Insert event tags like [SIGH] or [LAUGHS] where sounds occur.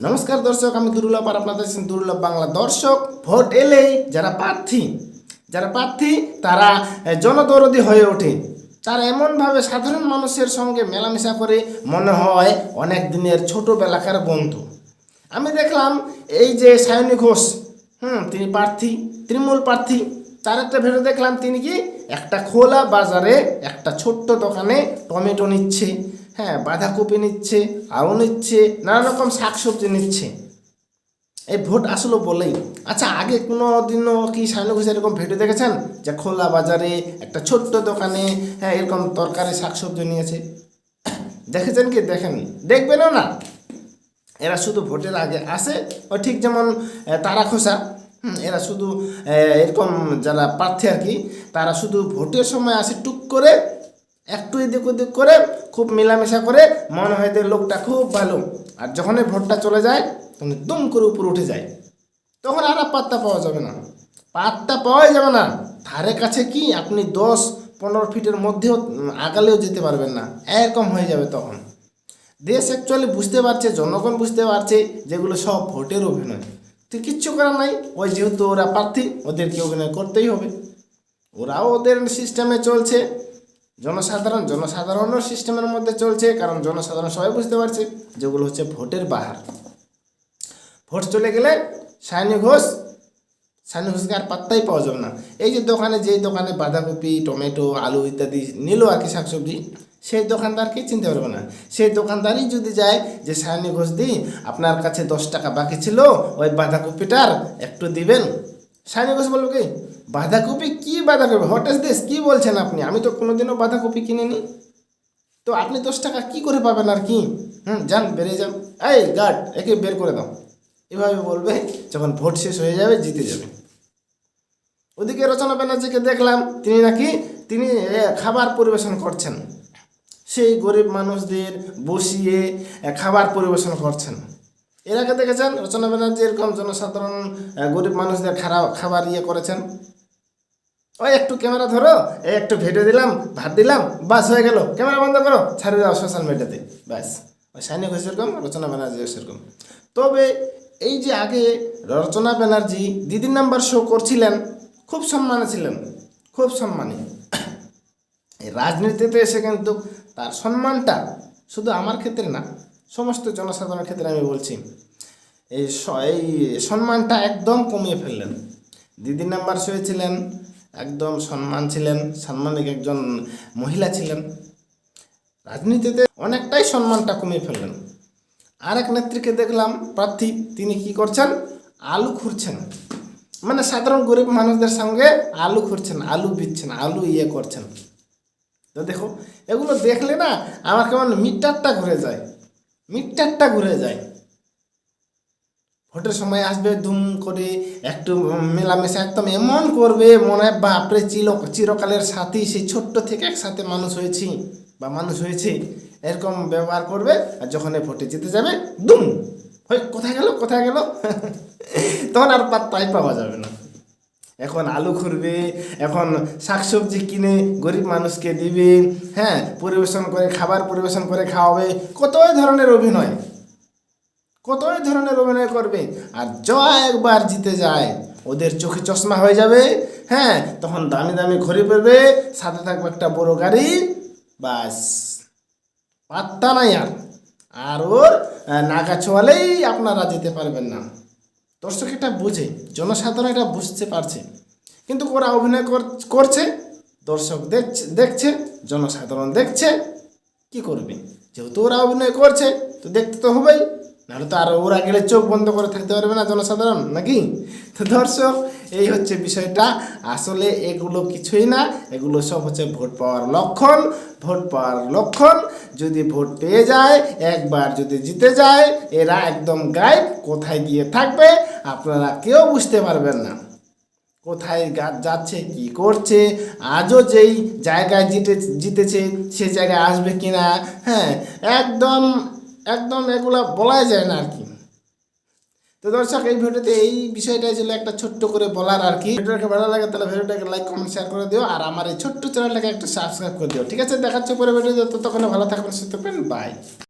নমস্কার দর্শক, আমি দুর্লভ আর আপনাদের দুর্লভ বাংলা দর্শক। ভোট এলেই যারা প্রার্থী যারা প্রার্থী, তারা জনদরদি হয়ে ওঠে। তারা এমনভাবে সাধারণ মানুষের সঙ্গে মেলামেশা করে মনে হয় অনেক দিনের ছোটোবেলাকার বন্ধু। আমি দেখলাম এই যে সায়নী ঘোষ, হুম, তিনি প্রার্থী, তৃণমূল প্রার্থী। তার একটা ভিডিও দেখলাম, তিনি কি একটা খোলা বাজারে একটা ছোট্ট দোকানে টমেটো নিচ্ছে। হ্যাঁ বাঁধাকপি নিচ্ছে, আলু নিচ্ছে, নানা রকম শাকসবজি নিচ্ছে। এই ভোট আসলো বলেই। আচ্ছা আগে কোনো দিনও কি সায়নী ঘোষ এরকম ভিডিও দেখেছেন? যে খোলা বাজারে একটা ছোট্ট দোকানে হ্যাঁ এরকম তরকারি, শাকসবজি নিয়েছে দেখেছেন কি? দেখেননি। দেখবেনও না। এরা শুধু ভোটের আগে আসে, ও ঠিক যেমন তারা খোসা। এরা শুধু এরকম যারা প্রার্থী আর কি, তারা শুধু ভোটের সময় আসে টুক করে একটু এদিক ওদিক করে খুব মেলামেশা করে মনে হয় যে লোকটা খুব ভালো। আর যখনই ভোটটা চলে যায়, তখন দুম করে উপরে উঠে যায়। তখন আর পাত্তা পাওয়া যাবে না। পাত্তা পাওয়াই যাবে না। ধারে কাছে কি আপনি দশ, পনেরো ফিটের মধ্যেও আগালেও যেতে পারবেন না। এরকম হয়ে যাবে তখন। দেশ অ্যাকচুয়ালি বুঝতে পারছে, জনগণ বুঝতে পারছে যেগুলো সব ভোটের অভিনয়। তো কিচ্ছু করার নাই। ওই যেহেতু ওরা প্রার্থী, ওদেরকে অভিনয় করতেই হবে। ওরাও ওদের সিস্টেমে চলছে। জনসাধারণ, জনসাধারণও সিস্টেমের মধ্যে চলছে, কারণ জনসাধারণ সবাই বুঝতে পারছে যেগুলো হচ্ছে ভোটের বাহার। ভোট চলে গেলে সায়নী ঘোষ সায়নী ঘোষকে আর পাত্তাই পাওয়া যাবে না। এই যে দোকানে, যেই দোকানে বাঁধাকপি, টমেটো, আলু ইত্যাদি নিল আর কি শাকসবজি, সেই দোকানদারকে চিনতে পারবে না? সেই দোকানদারই যদি যায় যে সায়নী ঘোষ দি, আপনার কাছে দশ টাকা বাকি ছিল, ওই বাঁধাকপিটার একটু দিবেন। সায়নী ঘোষ বলব কি? বাঁধাকপি? কি বাঁধাকপি? হোয়াট ইজ দিস কি বলছেন আপনি? আমি তো কোনোদিনও বাঁধাকপি কিনিনি। তো আপনি দশ টাকা কি করে পাবেন আর কি? হুম, যান, বেরিয়ে যান। এই, গার্ড, একে বের করে দাও। এভাবে বলবে, যখন ভোট শেষ হয়ে যাবে, জিতে যাবে। ওদিকে রচনা ব্যানার্জিকে দেখলাম, তিনি নাকি, তিনি খাবার পরিবেশন করছেন। সেই গরিব মানুষদের বসিয়ে খাবার পরিবেশন করছেন। এর আগে দেখেছেন? রচনা ব্যানার্জি এরকম জনসাধারণ গরিব মানুষদের খারাপ খাবার ইয়ে করেছেন। ওই একটু ক্যামেরা ধরো, এই একটু ভিডিও দিলাম, ভাত দিলাম, বাস হয়ে গেল। ক্যামেরা বন্ধ করো ছাড়ে দাও সোশ্যাল মিডিয়াতে ব্যাস ওই সাইনিক হয়েছে এরকম, রচনা ব্যানার্জি সেরকম তবে এই যে আগে রচনা ব্যানার্জি দিদির নাম্বার শো করছিলেন, খুব সম্মানে ছিলেন, খুব সম্মানী। রাজনীতিতে এসে কিন্তু তার সম্মানটা শুধু আমার ক্ষেত্রে না সমস্ত জনসাধারণের ক্ষেত্রে আমি বলছি, এই এই সম্মানটা একদম কমিয়ে ফেললেন। দিদির নাম্বার শোয়ে ছিলেন একদম সম্মান ছিলেন সম্মানিক একজন মহিলা ছিলেন। রাজনীতিতে অনেকটাই সম্মানটা কমিয়ে ফেললেন। আর এক নেত্রীকে দেখলাম, প্রার্থী, তিনি কি করছেন? আলু খুঁড়ছেন। মানে সাধারণ গরিব মানুষদের সঙ্গে আলু খুঁড়ছেন, আলু বিচ্ছেন, আলু ইয়ে করছেন। তো দেখো, এগুলো দেখলে না আমার কেমন মিটারটা ঘুরে যায়। মিটারটা ঘুরে যায়। ভোটের সময় আসবে ধুম করে, একটু মেলামেশা একদম এমন করবে, মনে হয় বাপরে চির, চিরকালের সাথী সেই ছোট্ট থেকে একসাথে মানুষ হয়েছি বা মানুষ হয়েছে, এরকম ব্যবহার করবে আর যখন ভোটে জিতে যাবে দুম হই কোথায় গেল কোথায় গেল? [LAUGHS] তখন আর পাত্তাই পাওয়া যাবে না। এখন আলু খুঁড়বে এখন শাকসবজি কিনে গরিব মানুষকে দিবে হ্যাঁ পরিবেশন করে, খাবার পরিবেশন করে খাওয়াবে, কতই ধরনের অভিনয়, কতই ধরনের অভিনয় করবে, আর জয় একবার জিতে যায়, ওদের চোখে চশমা হয়ে যাবে হ্যাঁ তখন দামি দামি ঘড়ি পড়বে সাথে থাকবে একটা বড় গাড়ি, বাস। পাত্তা নাই আর আর ওর নাগা ছোয়ালেই আপনারা যেতে পারবেন না। দর্শক এটা বুঝে, জনসাধারণ এটা বুঝতে পারছে। কিন্তু ওরা অভিনয় কর- করছে, দর্শক দেখছে দেখছে, জনসাধারণ দেখছে, কি করবে? যেহেতু ওরা অভিনয় করছে, তো দেখতে তো হবেই। নাহলে তো আর ওরা গেলে চোখ বন্ধ করে থাকতে পারবে না জনসাধারণ, নাকি? তো দর্শক, এই হচ্ছে বিষয়টা। আসলে এগুলো কিছুই না, এগুলো সব হচ্ছে ভোট পাওয়ার লক্ষণ, ভোট পাওয়ার লক্ষণ। যদি ভোট পেয়ে যায়, একবার যদি জিতে যায়, এরা একদম গায়েব, কোথায় গিয়ে থাকবে আপনারা কেউ বুঝতে পারবেন না। কোথায় যাচ্ছে, কি করছে, আজও যেই জায়গায় জিতে, জিতেছে, সে জায়গায় আসবে কি না হ্যাঁ একদম একদম এগুলা বলাই যায় না আর কি তো দর্শক, এই ভিডিওতে এই বিষয়টাই ছিল একটা ছোট্ট করে বলার আর কি ভিডিওটাকে ভালো লাগে তাহলে ভিডিওটাকে লাইক, কমেন্ট, শেয়ার করে দিও, আর আমার এই ছোট্ট চ্যানেলটাকে একটা সাবস্ক্রাইব করে দিও। ঠিক আছে, দেখাচ্ছে পরে ভিডিও ততক্ষণে ভালো থাকবেন, সুস্থ থাকবেন বাই